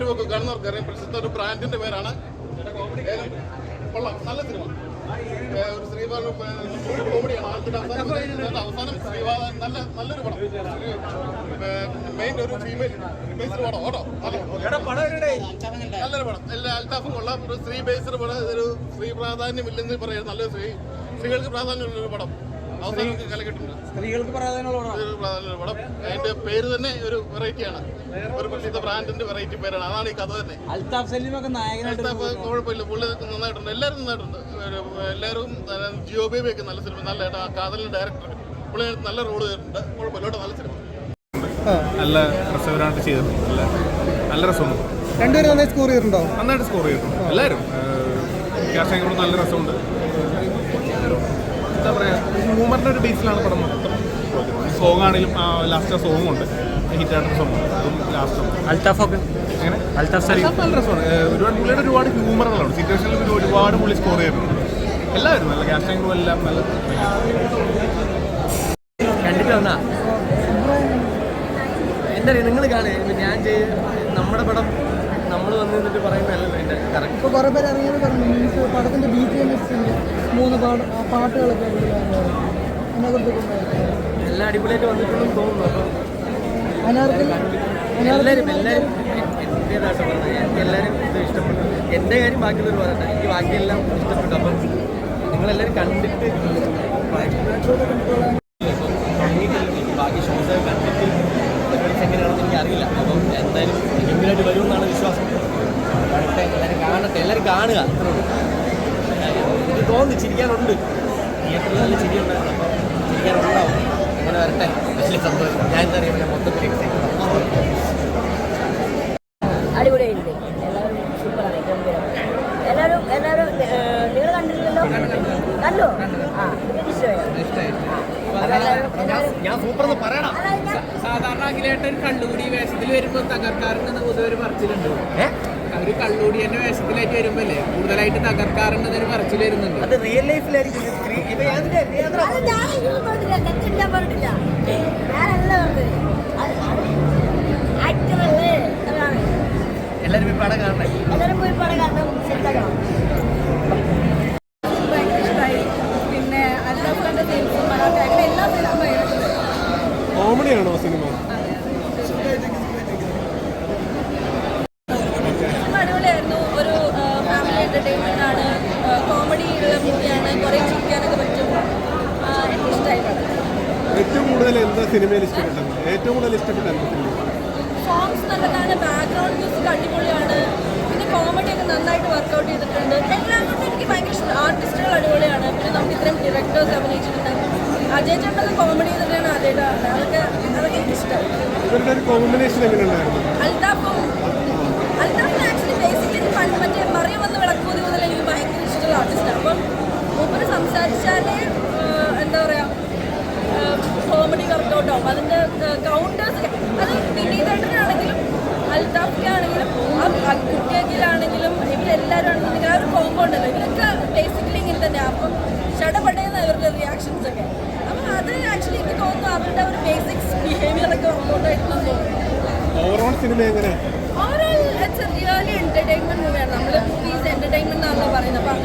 YouTube ഒക്കെ കാണുന്നവർക്ക് അറിയാം. പ്രശസ്ത ഒരു ബ്രാൻഡിന്റെ പേരാണ്. കൊള്ളാം. നല്ല സിനിമ. ഒരു ശ്രീപാദം കോമഡിയാണ്. ആദ്യത്തെ അവസാനം അവസാനം ശ്രീപാദ നല്ല നല്ലൊരു പടം. മെയിൻ ഒരു ഫീമെയിൽ ബേസ്ഡ് പടം. ഓട്ടോ നല്ല നല്ലൊരു പടം. എല്ലാ അൽത്താഫും കൊള്ളാം. ഒരു സ്ത്രീ ബേസ്ഡ് പടം ഒരു സ്ത്രീ പ്രാധാന്യം ഇല്ലെന്ന് പറയുന്നത് നല്ലൊരു സ്ത്രീ സ്ത്രീകൾക്ക് പ്രാധാന്യമുള്ള ഒരു പടം. സ്ത്രീകൾക്ക് പ്രാധാന്യമുള്ള അതിന്റെ പേര് തന്നെ ഒരു വെറൈറ്റിയാണ് ഒരു പ്രസിദ്ധ ബ്രാൻഡിന്റെ വെറൈറ്റി പേരാണ്. അതാണ് ഈ കഥ തന്നെ. അൽതാഫ് സലീമൊക്കെ നായകനായിട്ട് അടുത്ത അൽതാഫ് കുഴപ്പമില്ല. പുള്ളി നന്നായിട്ടുണ്ട്. എല്ലാവരും നന്നായിട്ടുണ്ട്. എല്ലാവരും ജിയോ ബേബി ഒക്കെ നല്ല സിനിമ നല്ല കാതലിന്റെ ഡയറക്ടർ പുള്ളി നല്ല റോൾ ചെയ്തിട്ടുണ്ട് കുഴപ്പമില്ല. നല്ല സിനിമ നല്ല രസകരമായിട്ട് ചെയ്തിട്ടുണ്ട്. നല്ല നല്ല രസമുണ്ട്. രണ്ടുപേരും നന്നായി സ്കോർ ചെയ്തിട്ടുണ്ടോ? നന്നായിട്ട് സ്കോർ ചെയ്തിട്ടുണ്ട്. എല്ലാവരും ക്യാഷ് നല്ല രസമുണ്ട്. ഹ്യൂമറിന്റെ ഒരു ബേസിലാണ് പടം മൊത്തം സോങ് ആണെങ്കിലും ലാസ്റ്റ് സോങ് ഉണ്ട് ഹിറ്റായിട്ടുള്ള സോങ് ലാസ്റ്റ് അൽതാഫ് ഒക്കെ അങ്ങനെ അൽത്താഫ് അൽത്താഫ് നല്ല രസമാണ്. ഒരുപാട് പുള്ളിയുടെ ഒരുപാട് ഹ്യൂമറുകളുണ്ട് സിറ്റുവേഷനിൽ ഒരു ഒരുപാട് പുള്ളി സ്കോർ ചെയ്തിട്ടുണ്ട്. എല്ലാവരും നല്ല ക്യാഷ് എല്ലാം നല്ല കണ്ടിട്ട് വന്നാ? എന്താ പറയുക നിങ്ങൾ കാണുക ഞാൻ ചെയ്ത് നമ്മുടെ പടം നമ്മൾ വന്ന് എന്നിട്ട് പറയുന്നതല്ലല്ലോ എന്റെ കറക്റ്റ് ഇപ്പോൾ കുറേ പേര് അറിയാതെ പറഞ്ഞു മീൻസ് പടത്തിന്റെ ബി ടി എം എസിന്റെ മൂന്ന് പാട്ട് പാട്ടുകളൊക്കെ എല്ലാം അടിപൊളിയായിട്ട് വന്നിട്ടുണ്ടെന്ന് തോന്നുന്നു. അപ്പം എല്ലാവരും എല്ലാവരും എന്റേതായിട്ട് പറഞ്ഞത് എനിക്ക് എല്ലാവരും ഇത് ഇഷ്ടപ്പെട്ടു. എന്റെ കാര്യം ബാക്കിയുള്ളവർ പറയട്ടെ. എനിക്ക് ബാക്കിയെല്ലാം ഇഷ്ടപ്പെട്ടു. അപ്പം നിങ്ങളെല്ലാവരും കണ്ടിട്ട് ബാക്കി ഷോസ് കണ്ടിട്ട് എങ്ങനെയാണെന്ന് എനിക്ക് അറിയില്ല അപ്പം എന്തായാലും വരും എന്നാണ് വിശ്വാസം വരട്ടെ എല്ലാവരും കാണട്ടെ എല്ലാവരും കാണുക. അത്രേ ഉള്ളൂ. എനിക്ക് തോന്നുന്നു ചിരിക്കാനുണ്ട്. തിയേറ്ററിൽ നല്ല ചിരിയുണ്ടായിരുന്നു. അപ്പം ചിരിക്കാനുണ്ടാവും അങ്ങനെ വരട്ടെ വലിയ സന്തോഷം ഞാൻ എന്താ പറയുക മൊത്തത്തിൽ അടിപൊളിയായിട്ടുണ്ട് എല്ലാവരും സൂപ്പറാണ് ഗംഭീരം എല്ലാവരും എല്ലാവരും നിങ്ങൾ കണ്ടിട്ടില്ലല്ലോ കണ്ടോ? ആ നിങ്ങൾക്ക് ഇഷ്ടമായോ? ഞാൻ സൂപ്പർ എന്ന് പറയണം സാധാരണ അഖിലേട്ടൻ കള്ളുകൂടി വേഷത്തിൽ വരുമ്പോൾ എന്ന് പൊതുവെ ഒരു പറച്ചിലുണ്ട്? അവർ കള്ളൂടിയന്റെ വേഷത്തിലേക്ക് വരുമ്പോല്ലേ? കൂടുതലായിട്ട് തകർക്കാറുണ്ടെന്നൊരു പറച്ചിൽ വരുന്നുണ്ട്. അത് റിയൽ ലൈഫിലായിരിക്കും എല്ലാരും പോയി പടം കാണണം? എല്ലാവരും പോയി പടം കാരണം സെറ്റാക്കണം ഭയങ്കര ഇഷ്ടമായി പിന്നെ അല്ലാത്ത കണ്ട ഫിലിംസും മറാഠ അങ്ങനെ എല്ലാ ഫിലിമും ഭയങ്കര ഇഷ്ടമായി കോമഡിയാണോ സിനിമ സിനിമ അടിപൊളിയായിരുന്നു ഒരു ഫാമിലി എന്റർടൈൻമെന്റ് ആണ് കോമഡി മൂവിയാണ് കുറേ ചിരിക്കാനൊക്കെ പറ്റും. എനിക്ക് ഇഷ്ടമായി ഏറ്റവും കൂടുതൽ എന്താ സിനിമയിൽ ഇഷ്ടപ്പെട്ടത്? ഏറ്റവും കൂടുതൽ ഇഷ്ടപ്പെട്ടത് സോങ്സ് നല്ലതാണ് ബാക്ക്ഗ്രൗണ്ട് മ്യൂസിക് അടിപൊളിയാണ്. പിന്നെ കോമഡി ഒക്കെ നന്നായിട്ട് വർക്ക്ഔട്ട് ചെയ്തിട്ടുണ്ട്. എല്ലാം കൊണ്ടും എനിക്ക് ഭയങ്കര ഇഷ്ടം. ആർട്ടിസ്റ്റുകൾ അടിപൊളിയാണ്. പിന്നെ നമുക്ക് ഇത്രയും ഡയറക്ടേഴ്സ് അഭിനയിച്ചിട്ടുണ്ട്. അജയ് ചേട്ടനൊക്കെ കോമഡി ചെയ്തിട്ടാണ് അജയ് അതൊക്കെ അതൊക്കെ എനിക്ക് ഇഷ്ടം. ഇവരുടെ ഒരു കോമ്പിനേഷൻ എങ്ങനെയുണ്ടായിരുന്നു? ഉണ്ടല്ലോ. ഇവരൊക്കെ ബേസിക്കലി ഇങ്ങനെ തന്നെ അപ്പം ചടപടയുന്ന അവരുടെ റിയാക്ഷൻസ് ഒക്കെ. അപ്പം അത് ആക്ച്വലി എനിക്ക് തോന്നുന്നു അവരുടെ ഒരു ബേസിക്സ് ബിഹേവിയർ ഒക്കെ വർക്കൗട്ട് ആയിട്ടുണ്ടെന്ന് തോന്നുന്നു ഓവറോൾ സിനിമ എങ്ങനെ overall it's a really entertainment മൂവിയാണ് നമ്മൾ മൂവീസ് എന്റർടൈൻമെന്റ് എന്നാണല്ലോ പറയുന്നത്. അപ്പോൾ